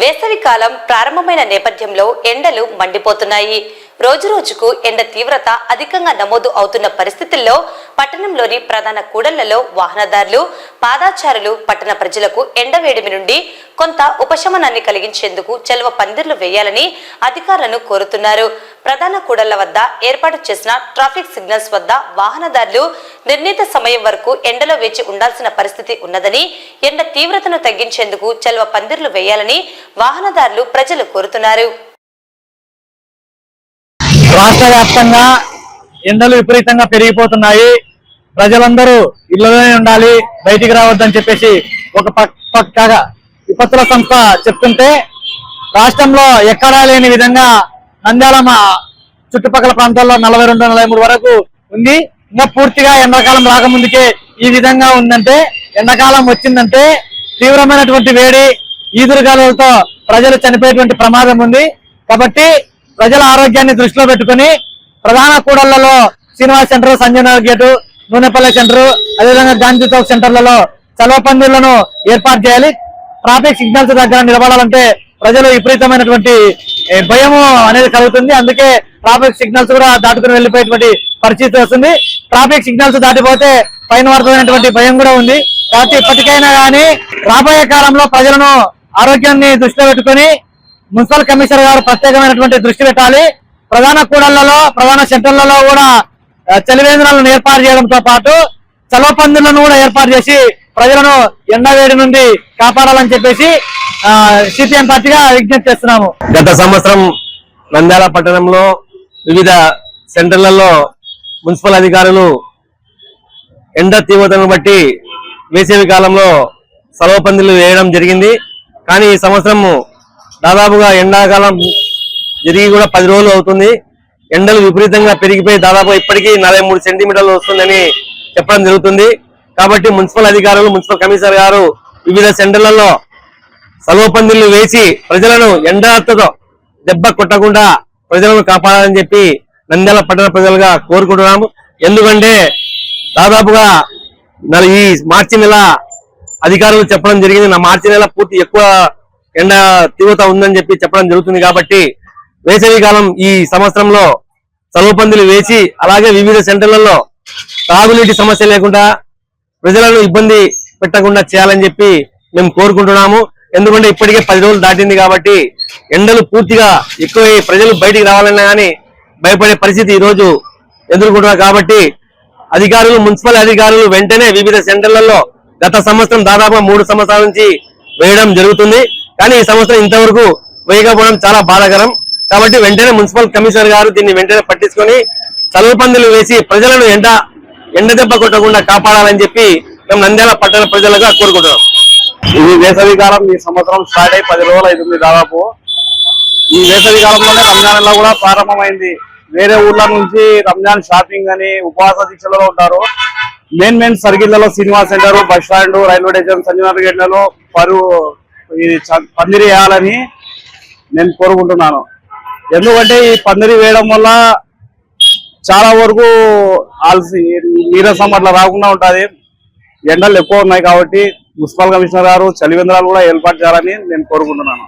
వేసవి కాలం ప్రారంభమైన నేపథ్యంలో ఎండలు మండిపోతున్నాయి. రోజు రోజుకు ఎండ తీవ్రత అధికంగా నమోదు అవుతున్న పరిస్థితుల్లో పట్టణంలోని ప్రధాన కూడళ్ళలో వాహనదారులు పాదాచారులు పట్టణ ప్రజలకు ఎండ వేడిమి నుండి కొంత ఉపశమనాన్ని కలిగించేందుకు చెలవ పందిర్లు వేయాలని అధికారులను కోరుతున్నారు. ప్రధాన కూడళ్ళ వద్ద ఏర్పాటు చేసిన ట్రాఫిక్ సిగ్నల్స్ వద్ద వాహనదారులు నిర్ణీత సమయం వరకు ఎండలో వేచి ఉండాల్సిన పరిస్థితి ఉన్నదని ఎండ తీవ్రతను తగ్గించేందుకు చెలవ పందిర్లు వేయాలని వాహనదారులు ప్రజలు కోరుతున్నారు. రాష్ట్ర వ్యాప్తంగా ఎండలు విపరీతంగా పెరిగిపోతున్నాయి. ప్రజలందరూ ఇళ్ళలోనే ఉండాలి బయటికి రావద్దని చెప్పేసి ఒక పక్కగా విపత్తుల సంస్థ చెప్తుంటే రాష్ట్రంలో ఎక్కడా లేని విధంగా నంద్యాల మా చుట్టుపక్కల ప్రాంతాల్లో నలభై రెండు నలభై మూడు వరకు ఉంది. ఇంకా పూర్తిగా ఎండాకాలం రాకముందుకే ఈ విధంగా ఉందంటే ఎండాకాలం వచ్చిందంటే తీవ్రమైనటువంటి వేడి ఈదురుగాలులతో ప్రజలు చనిపోయేటువంటి ప్రమాదం ఉంది. కాబట్టి ప్రజల ఆరోగ్యాన్ని దృష్టిలో పెట్టుకొని ప్రధాన కూడళ్ళలో Srinivas centre Sanjaynagar gate Nunepalle centre అదేవిధంగా గాంధీ చౌక్ సెంటర్లలో చలవ పందిళ్ళను ఏర్పాటు చేయాలి. ట్రాఫిక్ సిగ్నల్స్ దగ్గర నిలబడాలంటే ప్రజలు విపరీతమైనటువంటి భయము అనేది కలుగుతుంది. అందుకే ట్రాఫిక్ సిగ్నల్స్ కూడా దాటుకుని వెళ్ళిపోయేటువంటి పరిస్థితి వస్తుంది. ట్రాఫిక్ సిగ్నల్స్ దాటిపోతే పైన పడుతున్నటువంటి భయం కూడా ఉంది. కాబట్టి ఇప్పటికైనా కానీ రాబోయే కాలంలో ప్రజలను ఆరోగ్యాన్ని దృష్టిలో పెట్టుకొని మున్సిపల్ కమిషనర్ గారు ప్రత్యేకమైనటువంటి దృష్టి పెట్టాలి. ప్రధాన కూడళ్ళలో ప్రధాన సెంటర్లలో కూడా చలివేంద్రాలను ఏర్పాటు చేయడంతో పాటు చలవ పందులను కూడా ఏర్పాటు చేసి ప్రజలను ఎండవేడి నుండి కాపాడాలని చెప్పేసి సిపిఎం పార్టీగా విజ్ఞప్తి చేస్తున్నాము. గత సంవత్సరం నంద్యాల పట్టణంలో వివిధ సెంటర్లలో మున్సిపల్ అధికారులు ఎండ తీవ్రతను బట్టి వేసవి కాలంలో సెలవు పందులు వేయడం జరిగింది. కానీ ఈ సంవత్సరం దాదాపుగా ఎండాకాలం జరిగి కూడా పది రోజులు అవుతుంది. ఎండలు విపరీతంగా పెరిగిపోయి దాదాపు ఇప్పటికీ నలభై మూడు సెంటీమీటర్లు వస్తుందని చెప్పడం జరుగుతుంది. కాబట్టి మున్సిపల్ అధికారులు మున్సిపల్ కమిషనర్ గారు వివిధ సెంటర్లలో సెలవు వేసి ప్రజలను ఎండతో దెబ్బ కొట్టకుండా ప్రజలను కాపాడాలని చెప్పి నంద్యాల పట్టణ ప్రజలుగా కోరుకుంటున్నాము. ఎందుకంటే దాదాపుగా ఈ మార్చి నెల అధికారులు చెప్పడం జరిగింది. నా మార్చి నెల పూర్తి ఎక్కువ ఎండ తీవ్రత ఉందని చెప్పి చెప్పడం జరుగుతుంది కాబట్టి వేసవి కాలం ఈ సంవత్సరంలో సెలవు పందిలు వేసి అలాగే వివిధ సెంటర్లలో తాగునీటి సమస్య లేకుండా ప్రజలను ఇబ్బంది పెట్టకుండా చేయాలని చెప్పి మేము కోరుకుంటున్నాము. ఎందుకంటే ఇప్పటికే పది రోజులు దాటింది కాబట్టి ఎండలు పూర్తిగా ఎక్కువ ప్రజలు బయటికి రావాలన్నా కానీ భయపడే పరిస్థితి ఈ రోజు ఎదుర్కొంటున్నారు కాబట్టి అధికారులు మున్సిపల్ అధికారులు వెంటనే వివిధ సెంటర్లలో గత సంవత్సరం దాదాపు మూడు సంవత్సరాల నుంచి వేయడం జరుగుతుంది. కానీ ఈ సంవత్సరం ఇంతవరకు వేయకపోవడం చాలా బాధాకరం. కాబట్టి వెంటనే మున్సిపల్ కమిషనర్ గారు దీన్ని వెంటనే పట్టించుకొని చల్లపందులు వేసి ప్రజలను ఎండ ఎండ దెబ్బ కొట్టకుండా కాపాడాలని చెప్పి మేము నంద్యాల పట్టణ ప్రజలుగా కోరుకుంటున్నాం. ఇది వేసవి కాలం ఈ సంవత్సరం స్టార్ట్ అయ్యి పది రోజులు అవుతుంది దాదాపు. ఈ వేసవి కాలంలోనే రంజాన్ నెల కూడా ప్రారంభమైంది. వేరే ఊర్ల నుంచి రంజాన్ షాపింగ్ అని ఉపవాస దీక్షలలో ఉంటారు. Main main సర్కిళ్ళలో cinema centre bus stand railway station Sanjaynagar గేట్లలో పరు ఇది పందిరి వేయాలని నేను కోరుకుంటున్నాను. ఎందుకంటే ఈ పందిరి వేయడం వల్ల చాలా వరకు ఆల్సి నీరసం అట్లా రాకుండా ఉంటుంది. ఎండలు ఎక్కువ ఉన్నాయి కాబట్టి మున్సిపల్ కమిషనర్ గారు చలివేంద్రాలు కూడా ఏర్పాటు చేయాలని నేను కోరుకుంటున్నాను.